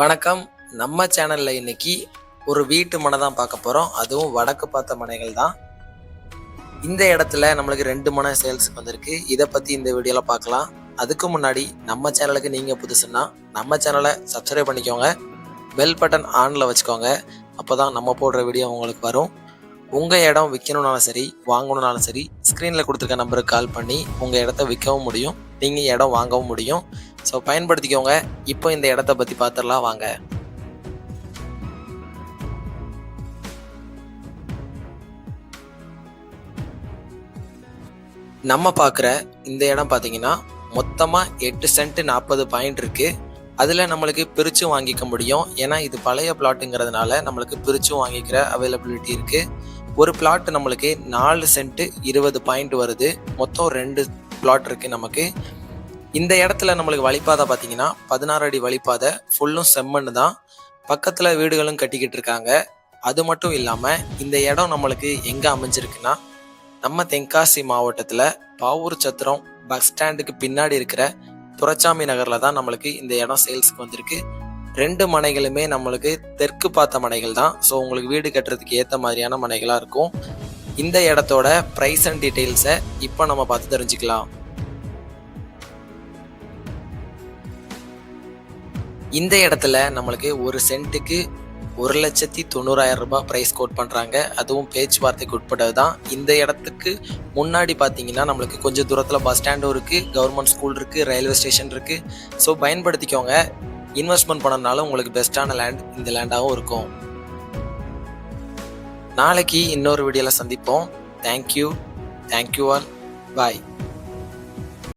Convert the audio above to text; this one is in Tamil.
வணக்கம். நம்ம சேனல்ல இன்னைக்கு ஒரு வீட்டு மனை தான் பார்க்க போறோம். அதுவும் வடக்கு பார்த்த மனைகள் தான். இந்த இடத்துல நம்மளுக்கு ரெண்டு மனை சேல்ஸுக்கு வந்திருக்கு. இதை பத்தி இந்த வீடியோல பார்க்கலாம். அதுக்கு முன்னாடி நம்ம சேனலுக்கு நீங்க புதுசுன்னா நம்ம சேனலை சப்ஸ்கிரைப் பண்ணிக்கோங்க. பெல் பட்டன் ஆன்ல வச்சுக்கோங்க. அப்பதான் நம்ம போடுற வீடியோ உங்களுக்கு வரும். உங்க இடம் விற்கணும்னாலும் சரி வாங்கணும்னாலும் சரி ஸ்க்ரீன்ல கொடுத்துருக்க நம்பருக்கு கால் பண்ணி உங்க இடத்த விற்கவும் முடியும். நீங்க இடம் வாங்கவும் முடியும். ஸோ பயன்படுத்திக்கோங்க. இப்போ இந்த இடத்த பற்றி பார்த்துடலாம் வாங்க. நம்ம பார்க்குற இந்த இடம் பார்த்தீங்கன்னா மொத்தமாக எட்டு சென்ட் நாற்பது பாயிண்ட் இருக்குது அதில் நம்மளுக்கு பிரிச்சும் வாங்கிக்க முடியும். ஏன்னா இது பழைய பிளாட்டுங்கிறதுனால நம்மளுக்கு பிரிச்சும் வாங்கிக்கிற அவைலபிலிட்டி இருக்குது ஒரு பிளாட் நம்மளுக்கு நாலு சென்ட்டு இருபது பாயிண்ட் வருது. மொத்தம் ரெண்டு பிளாட் இருக்குது நமக்கு. இந்த இடத்துல நம்மளுக்கு வழிபாதை பார்த்தீங்கன்னா பதினாறு அடி வழிபாதை ஃபுல்லும் செம்மண்ணு தான். பக்கத்தில் வீடுகளும் கட்டிக்கிட்டு இருக்காங்க. அது மட்டும் இல்லாமல் இந்த இடம் நம்மளுக்கு எங்கே அமைஞ்சிருக்குன்னா நம்ம தென்காசி மாவட்டத்தில் பாவூர் சத்திரம் பஸ் ஸ்டாண்டுக்கு பின்னாடி இருக்கிற துரைச்சாமி நகரில் தான் நம்மளுக்கு இந்த இடம் சேல்ஸ்க்கு வந்திருக்கு. ரெண்டு மனைகளுமே நம்மளுக்கு தெற்கு பார்த்த மனைகள் தான். ஸோ உங்களுக்கு வீடு கட்டுறதுக்கு ஏற்ற மாதிரியான மனைகளாக இருக்கும். இந்த இடத்தோட ப்ரைஸ் அண்ட் டீட்டெயில்ஸை இப்போ நம்ம பார்த்து தெரிஞ்சுக்கலாம். இந்த இடத்துல நம்மளுக்கு ஒரு சென்ட்டுக்கு ஒரு லட்சத்தி தொண்ணூறாயிரம் ரூபாய் ப்ரைஸ் கோட் பண்ணுறாங்க அதுவும் பேச்சுவார்த்தைக்கு உட்பட்டது தான் இந்த இடத்துக்கு முன்னாடி பார்த்தீங்கன்னா நம்மளுக்கு கொஞ்சம் தூரத்தில் பஸ் ஸ்டாண்டும் இருக்குது கவர்மெண்ட் ஸ்கூல் இருக்குது ரயில்வே ஸ்டேஷன் இருக்குது ஸோ பயன்படுத்திக்கோங்க. இன்வெஸ்ட்மெண்ட் பண்ணனாலும் உங்களுக்கு பெஸ்ட்டான லேண்ட் இந்த லேண்டாகவும் இருக்கும். நாளைக்கு இன்னொரு வீடியோவில் சந்திப்போம். தேங்க்யூ தேங்க்யூ ஆல் பாய்